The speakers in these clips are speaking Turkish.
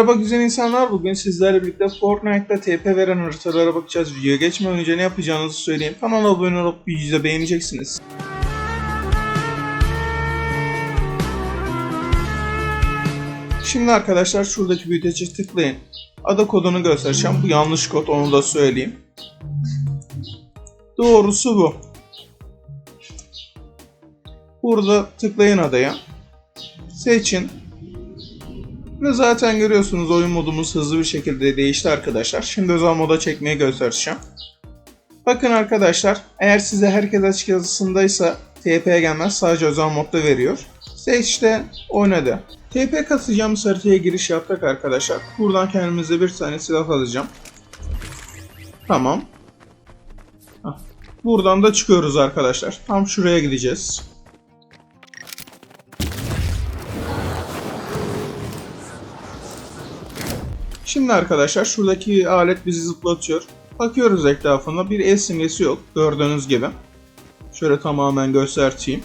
Merhaba güzel insanlar. Bugün sizlerle birlikte Fortnite'da TP veren haritalara bakacağız. Videoya geçmeden önce ne yapacağınızı söyleyeyim. Kanala abone olup videoyu beğeneceksiniz. Şimdi arkadaşlar şuradaki büyüteci tıklayın. Ada kodunu göstereceğim. Bu yanlış kod onu da söyleyeyim. Doğrusu bu. Burada tıklayın adaya. Seçin. Ve zaten görüyorsunuz oyun modumuz hızlı bir şekilde değişti arkadaşlar. Şimdi özel moda çekmeye göstereceğim. Bakın arkadaşlar eğer size herkes açık yazısındaysa TP gelmez sadece özel modda veriyor. Seçte oynadı. TP kasacağımız haritaya giriş yaptık arkadaşlar. Buradan kendimize bir tane silah alacağım. Tamam. Buradan da çıkıyoruz arkadaşlar. Tam şuraya gideceğiz. Şimdi arkadaşlar şuradaki alet bizi zıplatıyor. Bakıyoruz etrafında bir el simgesi yok gördüğünüz gibi. Şöyle tamamen göstereyim.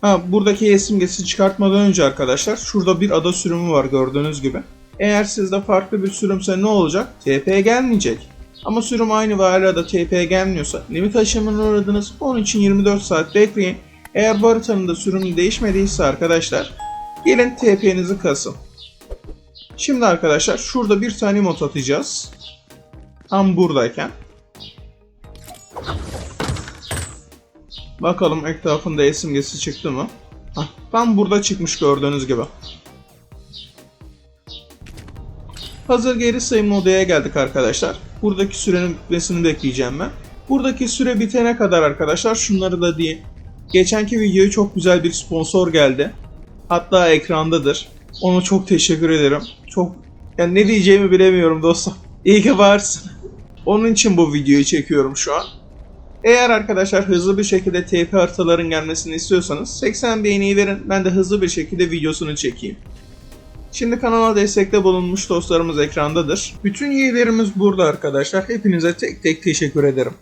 Ha, buradaki el simgesi çıkartmadan önce arkadaşlar şurada bir ada sürümü var gördüğünüz gibi. Eğer sizde farklı bir sürümse ne olacak? TP gelmeyecek. Ama sürüm aynı ve hala da TP gelmiyorsa limit aşımına uğradınız. Onun için 24 saat bekleyin. Eğer bu haritanın da sürümü değişmediyse arkadaşlar gelin TP'nizi kasın. Şimdi arkadaşlar şurada bir tane mod atacağız. Tam buradayken. Bakalım etrafında el simgesi çıktı mı? Hah, tam burada çıkmış gördüğünüz gibi. Hazır geri sayım odaya geldik arkadaşlar. Buradaki sürenin bitmesini bekleyeceğim ben. Buradaki süre bitene kadar arkadaşlar şunları da diyeyim. Geçenki videoya çok güzel bir sponsor geldi. Hatta ekrandadır. Ona çok teşekkür ederim. Çok yani ne diyeceğimi bilemiyorum dostum. İyi ki varsın. Onun için bu videoyu çekiyorum şu an. Eğer arkadaşlar hızlı bir şekilde TP haritaların gelmesini istiyorsanız 80 beğeniyi verin. Ben de hızlı bir şekilde videosunu çekeyim. Şimdi kanala destekte bulunmuş dostlarımız ekrandadır. Bütün üyelerimiz burada arkadaşlar. Hepinize tek tek teşekkür ederim.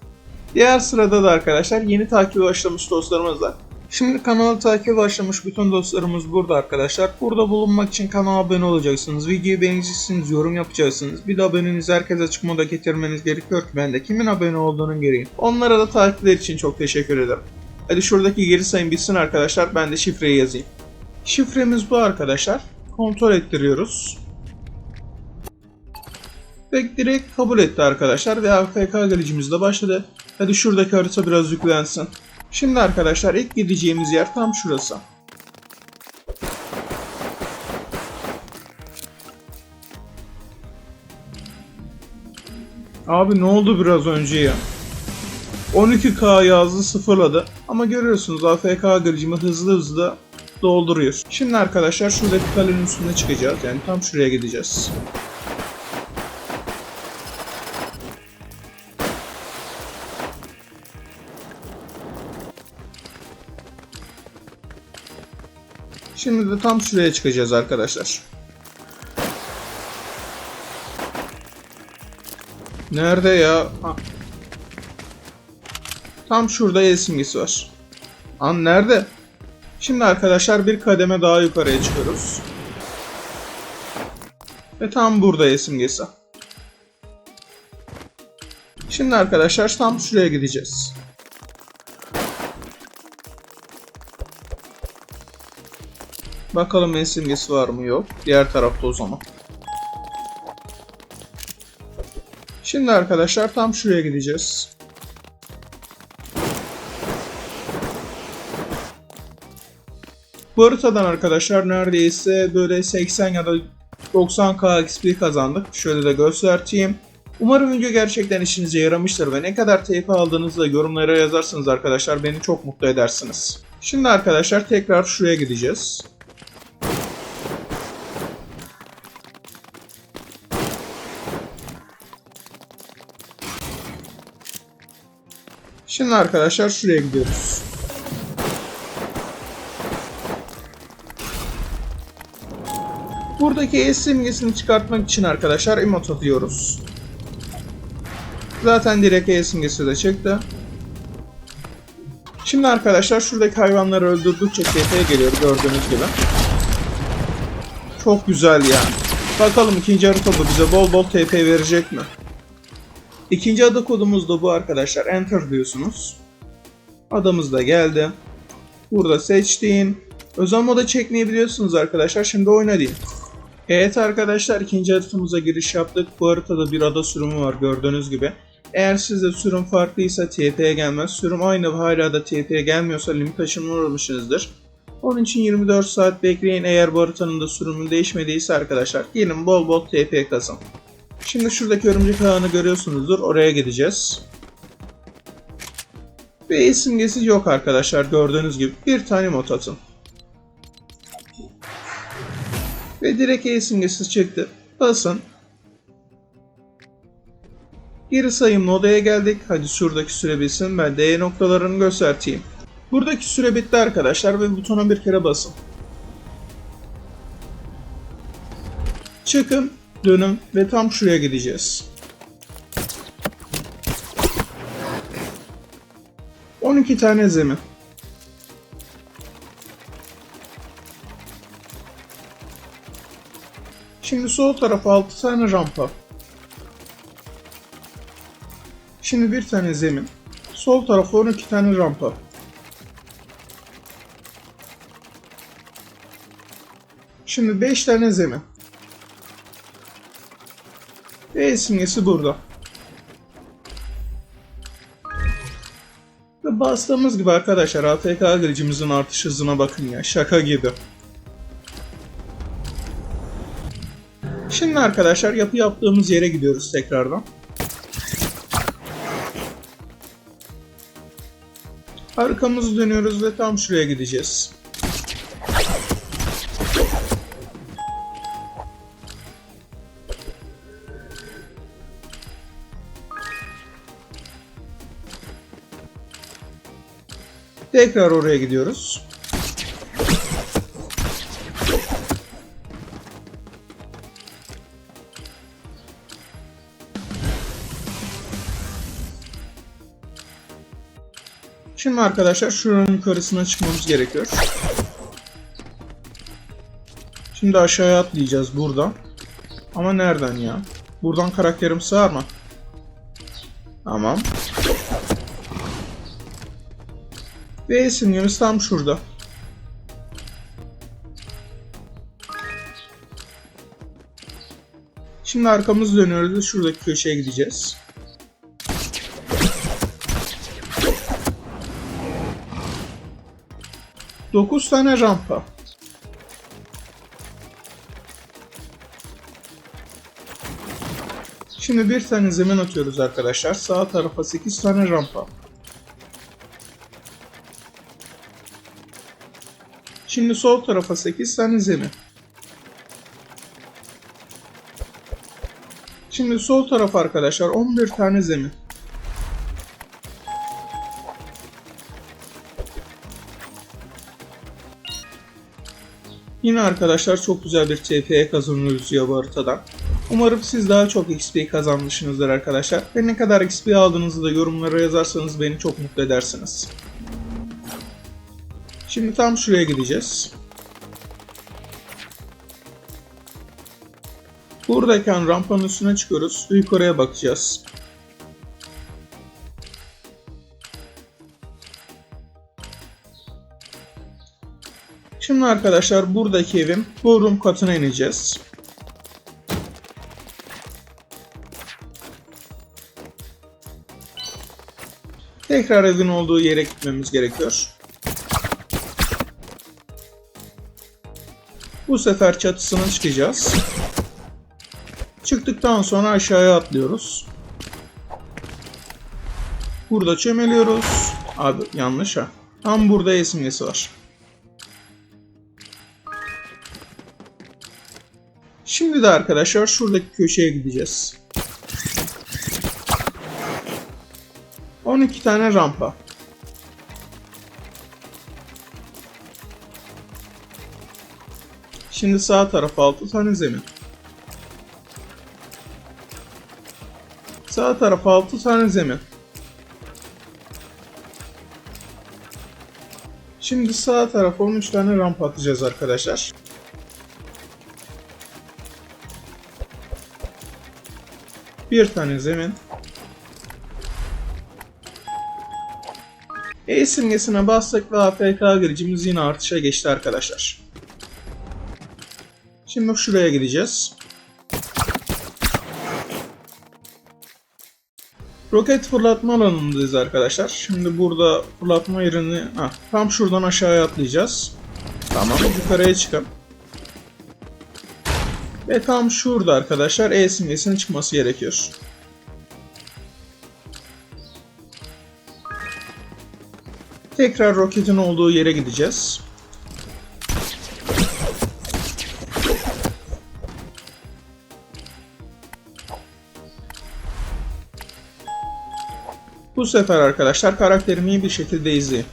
Diğer sırada da arkadaşlar yeni takibe başlamış dostlarımız var. Şimdi kanala takibe başlamış bütün dostlarımız burada arkadaşlar. Burada bulunmak için kanala abone olacaksınız. Videoyu beğeneceksiniz, yorum yapacaksınız. Bir de abonenizi herkese açık moda getirmeniz gerekiyor ki ben de kimin abone olduğunu göreyim. Onlara da takipler için çok teşekkür ederim. Hadi şuradaki geri sayım bitsin arkadaşlar. Ben de şifreyi yazayım. Şifremiz bu arkadaşlar. Kontrol ettiriyoruz. Ve direkt kabul etti arkadaşlar ve AFK gelişimiz de başladı. Hadi şuradaki harita biraz yüklensin. Şimdi arkadaşlar ilk gideceğimiz yer tam şurası. Abi ne oldu biraz önce ya? 12K yazdı sıfırladı. Ama görüyorsunuz AFK gricimi hızlı hızlı dolduruyor. Şimdi arkadaşlar şuradaki kalenin üstüne çıkacağız. Yani tam şuraya gideceğiz. Şimdi de tam şuraya çıkacağız arkadaşlar. Nerede ya? Ha. Tam şurada el simgesi var. An nerede? Şimdi arkadaşlar bir kademe daha yukarıya çıkıyoruz. Ve tam burada el simgesi. Şimdi arkadaşlar tam şuraya gideceğiz. Bakalım el simgesi var mı yok. Diğer tarafta o zaman. Şimdi arkadaşlar tam şuraya gideceğiz. Bu haritadan arkadaşlar neredeyse böyle 80 ya da 90k XP kazandık. Şöyle de göstereyim. Umarım video gerçekten işinize yaramıştır ve ne kadar TP aldığınızı da yorumlara yazarsanız arkadaşlar beni çok mutlu edersiniz. Şimdi arkadaşlar tekrar şuraya gideceğiz. Şimdi arkadaşlar şuraya gidiyoruz. Buradaki S simgesini çıkartmak için arkadaşlar emot atıyoruz. Zaten direkt E simgesi de çıktı. Şimdi arkadaşlar şuradaki hayvanları öldürdükçe TP geliyor gördüğünüz gibi. Çok güzel yani. Bakalım ikinci haritada bize bol bol TP verecek mi? İkinci ada kodumuz da bu arkadaşlar. Enter diyorsunuz. Adamız da geldi. Burada seçtiğin. Özel moda çekmeyi biliyorsunuz arkadaşlar. Şimdi oyna. Evet arkadaşlar ikinci haritamıza giriş yaptık. Bu haritada bir ada sürümü var gördüğünüz gibi. Eğer sizde sürüm farklıysa TP'ye gelmez. Sürüm aynı ve hala da TP'ye gelmiyorsa limit aşımına uğramışsınızdır. Onun için 24 saat bekleyin eğer bu haritanın da sürümü değişmediyse arkadaşlar. Gelin bol bol TP kazın. Şimdi şuradaki örümcek ağını görüyorsunuzdur. Oraya gideceğiz. Ve simgesi yok arkadaşlar gördüğünüz gibi. Bir tane mod atın. Ve direkt E simgesi çıktı. Basın. Geri sayımlı odaya geldik. Hadi şuradaki süre bitsin. Ben de E noktalarını göstereyim. Buradaki süre bitti arkadaşlar ve butona bir kere basın. Çıkın, dönün ve tam şuraya gideceğiz. 12 tane zemin. Şimdi sol tarafa 6 tane rampa. Şimdi bir tane zemin. Sol tarafa 12 tane rampa. Şimdi 5 tane zemin. E simgesi burada. Ve bastığımız gibi arkadaşlar ATK glitch'imizin artış hızına bakın ya şaka gibi. Şimdi arkadaşlar yapı yaptığımız yere gidiyoruz tekrardan. Arkamızı dönüyoruz ve tam şuraya gideceğiz. Tekrar oraya gidiyoruz. Şimdi arkadaşlar şuranın yukarısına çıkmamız gerekiyor. Şimdi aşağıya atlayacağız buradan. Ama nereden ya? Buradan karakterim sığar mı? Tamam. Ve simgemiz tam şurada. Şimdi arkamızı dönüyoruz ve şuradaki köşeye gideceğiz. Dokuz tane rampa. Şimdi bir tane zemin atıyoruz arkadaşlar. Sağ tarafa 8 tane rampa. Şimdi sol tarafa 8 tane zemin. Şimdi sol taraf arkadaşlar 11 tane zemin. Yine arkadaşlar çok güzel bir TP'ye kazanıyoruz ya bu. Umarım siz daha çok XP kazanmışsınızdır arkadaşlar. Ve ne kadar XP aldığınızı da yorumlara yazarsanız beni çok mutlu edersiniz. Şimdi tam şuraya gideceğiz. Buradayken rampanın üstüne çıkıyoruz. Yukarıya bakacağız. Şimdi arkadaşlar buradaki evin bodrum katına ineceğiz. Tekrar evin olduğu yere gitmemiz gerekiyor. Bu sefer çatısına çıkacağız. Çıktıktan sonra aşağıya atlıyoruz. Burada çömeliyoruz. Abi yanlış ha. Tam burada E simgesi var. Şimdi de arkadaşlar şuradaki köşeye gideceğiz. 12 tane rampa. Şimdi sağ tarafa 6 tane zemin. Sağ tarafa 6 tane zemin. Şimdi sağ tarafa 13 tane rampa atacağız arkadaşlar. Bir tane zemin. E simgesine bastık ve AFK giricimiz yine artışa geçti arkadaşlar. Şimdi şuraya gideceğiz. Roket fırlatma alanındayız arkadaşlar. Şimdi burada fırlatma yerini... Heh, tam şuradan aşağıya atlayacağız. Tamam yukarıya çıkalım. Ve tam şurada arkadaşlar E simgesinin çıkması gerekiyor. Tekrar roketin olduğu yere gideceğiz. Bu sefer arkadaşlar karakterimi iyi bir şekilde izleyin.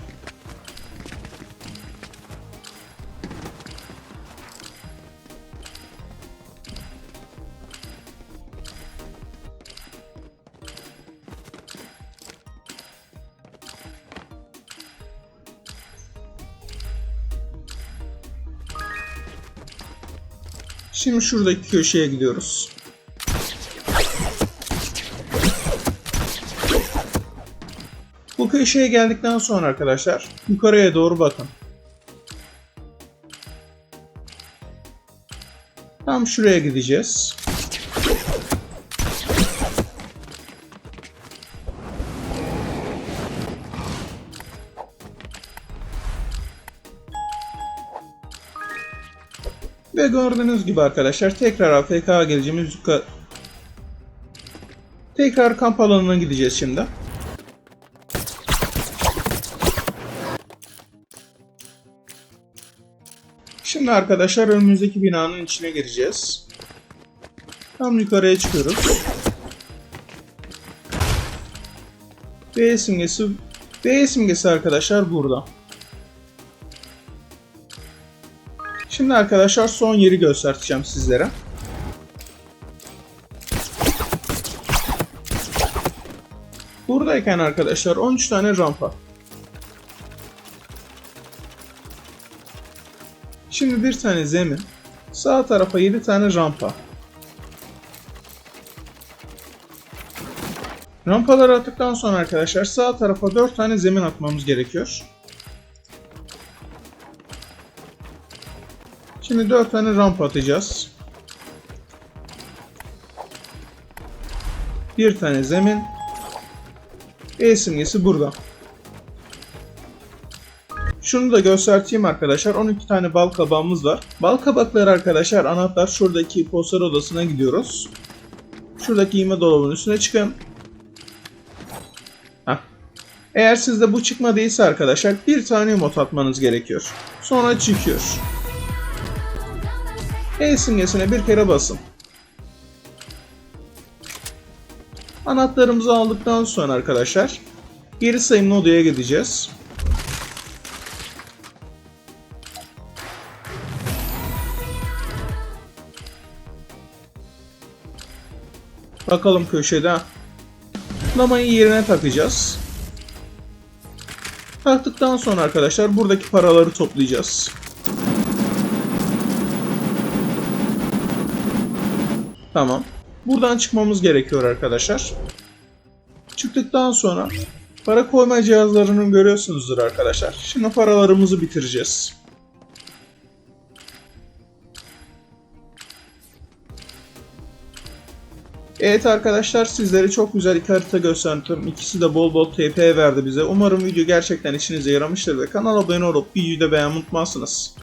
Şimdi şuradaki köşeye gidiyoruz. Köşeye geldikten sonra arkadaşlar yukarıya doğru bakın. Tam şuraya gideceğiz. Ve gördüğünüz gibi arkadaşlar tekrar AFK geleceğimiz. Tekrar kamp alanına gideceğiz şimdi. Şimdi arkadaşlar önümüzdeki binanın içine gireceğiz. Tam yukarıya çıkıyoruz. B simgesi B simgesi arkadaşlar burada. Şimdi arkadaşlar son yeri göstereceğim sizlere. Buradayken arkadaşlar 13 tane rampa. Şimdi bir tane zemin. Sağ tarafa 7 tane rampa. Rampaları attıktan sonra arkadaşlar sağ tarafa 4 tane zemin atmamız gerekiyor. Şimdi 4 tane rampa atacağız. Bir tane zemin. E simgesi burada. Şunu da göstereyim arkadaşlar. 12 tane bal kabağımız var. Bal kabakları arkadaşlar anahtar şuradaki poster odasına gidiyoruz. Şuradaki giyme dolabının üstüne çıkın. Heh. Eğer sizde bu çıkmadıysa arkadaşlar bir tane emot atmanız gerekiyor. Sonra çıkıyor. E simgesine bir kere basın. Anahtarımızı aldıktan sonra arkadaşlar geri sayımlı odaya gideceğiz. Bakalım köşede. Lamayı yerine takacağız. Taktıktan sonra arkadaşlar buradaki paraları toplayacağız. Tamam. Buradan çıkmamız gerekiyor arkadaşlar. Çıktıktan sonra para koyma cihazlarını görüyorsunuzdur arkadaşlar. Şimdi paralarımızı bitireceğiz. Evet arkadaşlar sizlere çok güzel iki harita gösterdim. İkisi de bol bol TP verdi bize. Umarım video gerçekten işinize yaramıştır ve kanala abone olup videoyu da beğenmeyi unutmazsınız.